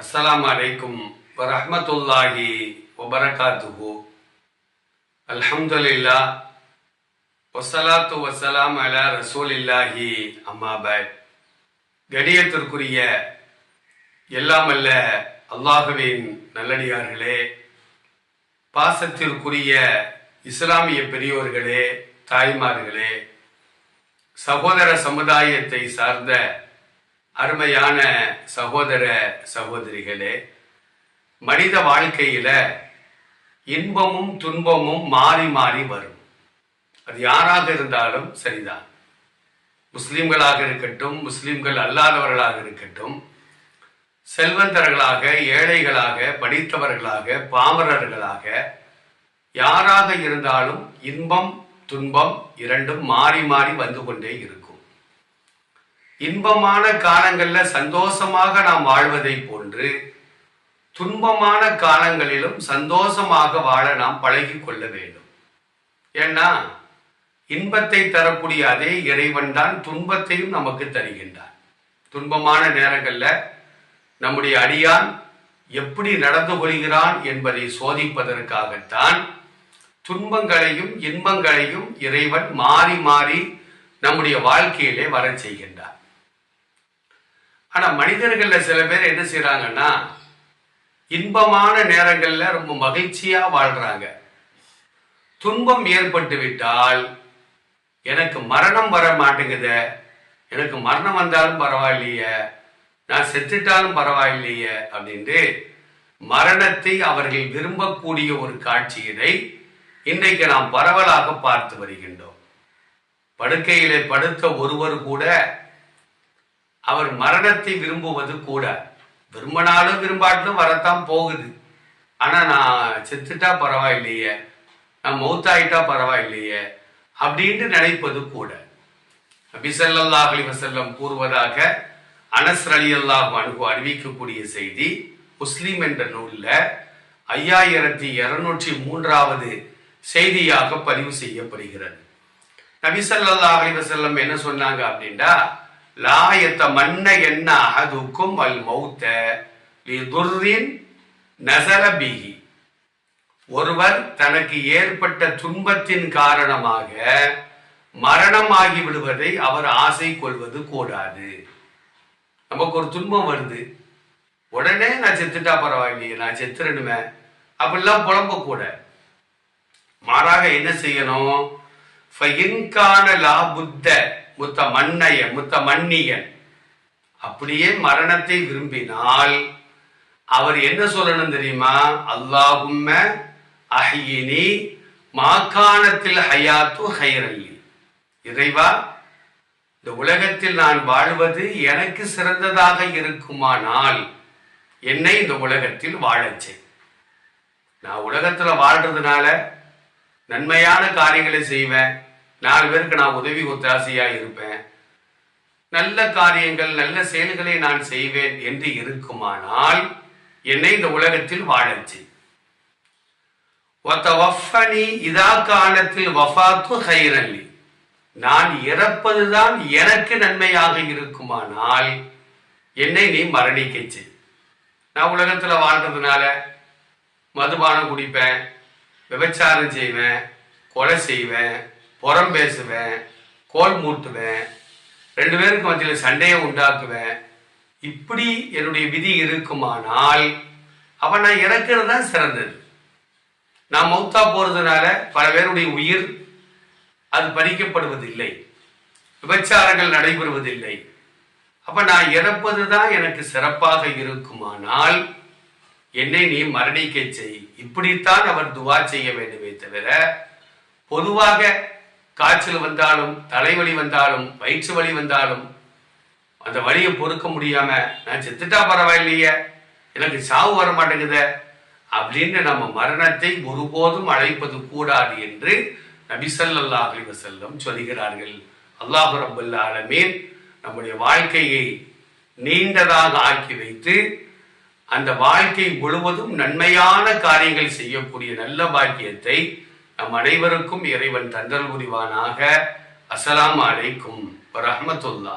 அஸ்லாம் வலைக்கும் வரமத்துல்லாஹி வபரகாத்துஹு. அல்ஹம்துலில்லா வஸ்ஸலாத்து வஸ்ஸலாம் அலா ரசூலில்லாஹி. இல்லாஹி பாய் கடியத்திற்குரிய எல்லாமல்ல அல்லாஹுவின் நல்லடியார்களே. பாசத்திற்குரிய இஸ்லாமிய பெரியோர்களே தாய்மார்களே. சகோதர சமுதாயத்தை சார்ந்த அருமையான சகோதர சகோதரிகளே மனித வாழ்க்கையில் இன்பமும் துன்பமும் மாறி மாறி வரும். அது யாராக இருந்தாலும் சரிதான். முஸ்லிம்களாக இருக்கட்டும் முஸ்லிம்கள் அல்லாதவர்களாக இருக்கட்டும் செல்வந்தர்களாக ஏழைகளாக படித்தவர்களாக பாமரர்களாக யாராக இருந்தாலும் இன்பம் துன்பம் இரண்டும் மாறி மாறி வந்து கொண்டே இருக்கும். இன்பமான காலங்கள்ல சந்தோஷமாக நாம் வாழ்வதை போன்று துன்பமான காலங்களிலும் சந்தோஷமாக வாழ நாம் பழகி கொள்ள வேண்டும். ஏன்னா இன்பத்தை தரக்கூடிய அதே இறைவன் தான் துன்பத்தையும் நமக்கு தருகின்றான். துன்பமான நேரங்களில் நம்முடைய அடியான் எப்படி நடந்து கொள்கிறான் என்பதை சோதிப்பதற்காகத்தான் துன்பங்களையும் இன்பங்களையும் இறைவன் மாறி மாறி நம்முடைய வாழ்க்கையிலே வர செய்கின்றார் ஆனா மனிதர்கள்ல சில பேர் என்ன செய்யறாங்கன்னா இன்பமான நேரங்கள்ல ரொம்ப மகிழ்ச்சியா வாழ்றாங்க. துன்பம் ஏற்பட்டு விட்டால் எனக்கு மரணம் வர மாட்டேங்குத எனக்கு மரணம் வந்தாலும் பரவாயில்லையே நான் செத்துட்டாலும் பரவாயில்லையே அப்படின்ட்டு மரணத்தை அவர்கள் விரும்பக்கூடிய ஒரு காட்சியினை இன்றைக்கு நாம் பரவலாக பார்த்து வருகின்றோம். படுக்கையிலே படுத்த ஒருவர் கூட அவர் மரணத்தை விரும்புவது கூட. விரும்பினாலும் விரும்பாட்டிலும் வரத்தான் போகுது. ஆனால் நான் செத்துட்டா பரவாயில்லையே. நான் மௌத்தாயிட்டா பரவாயில்லையே அப்படின்ட்டு நினைப்பது கூட. நபிசல்லாஹ் அலி வசல்லம் கூறுவதாக அனஸ் அலி அல்லாஹ் அனுகு அறிவிக்கக்கூடிய செய்தி முஸ்லீம் என்ற நூலில் ஐயாயிரத்தி இருநூற்றி மூன்றாவது செய்தியாக பதிவு செய்யப்படுகிறது. நபிசல்லா அலி வசல்லம் என்ன சொன்னாங்க அப்படின்னா லாயத்த மன்ன என்ன அகதுக்கும் அல் மௌத்த துர்ரின் நசரபிகி ஒருவர் தனக்கு ஏற்பட்ட துன்பத்தின் காரணமாக மரணமாகி விடுவதை அவர் ஆசை கொள்வது கூடாது. நமக்கு ஒரு துன்பம் வருது. உடனே நான் செத்துட்டா பரவாயில்லையே நான் செத்துறணுமே அப்படிலாம் புலம்ப கூட மாறாக என்ன செய்யணும்? ஃபயின்கான லாபுத்த முத்த மன்னையன் முத்த மன்னியன் அப்படியே மரணத்தை விரும்பினால் அவர் என்ன சொல்லணும் தெரியுமா? அல்லாஹும்ம அஹியினி மாக்கானத்தில் ஹயாத்து ஹைரல்லி. இறைவா இந்த உலகத்தில் நான் வாழ்வது எனக்கு சிறந்ததாக இருக்குமானால் என்னை இந்த உலகத்தில் வாழச்சே. நான் உலகத்தில் வாழ்றதுனால நன்மையான காரியங்களை செய்வேன். நாலு பேருக்கு நான் உதவி ஒத்தாசையாக இருப்பேன். நல்ல காரியங்கள் நல்ல செயல்களை நான் செய்வேன் என்று இருக்குமானால் என்னை இந்த உலகத்தில் வாழச்சு இதா காலத்தில் வஃபாத்து ஹைரல்லி நான் இறப்பதுதான் எனக்கு நன்மையாக இருக்குமானால் என்னை நீ மரணிக்கச்சு நான் உலகத்தில் வாழ்றதுனால மதுபானம் குடிப்பேன் விபச்சாரம் செய்வேன் கொலை செய்வேன் புறம் பேசுவேன் கோல் மூட்டுவேன் ரெண்டு பேருக்கு மத்தியில் சண்டையை உண்டாக்குவேன். இப்படி என்னுடைய விதி இருக்குமானால் அப்போ நான் இறக்குறது தான் சிறந்தது. நான் மௌத்தா போகிறதுனால பல பேருடைய உயிர் அது பறிக்கப்படுவதில்லை. விபச்சாரங்கள் நடைபெறுவதில்லை. அப்போ நான் இறப்பது தான் எனக்கு சிறப்பாக இருக்குமானால் என்னை நீ மரணிக்க செய். இப்படித்தான் அவர் துவா செய்ய வேண்டுமே தவிர பொதுவாக காய்ச்சல் வந்தாலும் தலைவலி வந்தாலும் வயிற்று வலி வந்தாலும் அந்த வலியை பொறுக்க முடியாம நான் செத்துட்டா பரவாயில்லையே எனக்கு சாவு வர மாட்டேங்குத அப்படின்னு நம்ம மரணத்தை ஒருபோதும் அழைப்பது கூடாது என்று நபிசல்லா அலி வசல்லம் சொல்கிறார்கள். அல்லாஹு ரபுல்ல ஆலமீன் நம்முடைய வாழ்க்கையை நீண்டதாக ஆக்கி வைத்து அந்த வாழ்க்கை முழுவதும் நன்மையான காரியங்கள் செய்யக்கூடிய நல்ல பாக்கியத்தை நம் அனைவருக்கும் இறைவன் தந்தல் புரிவானாக. அஸ்ஸலாமு அலைக்கும் ரஹமத்துல்லா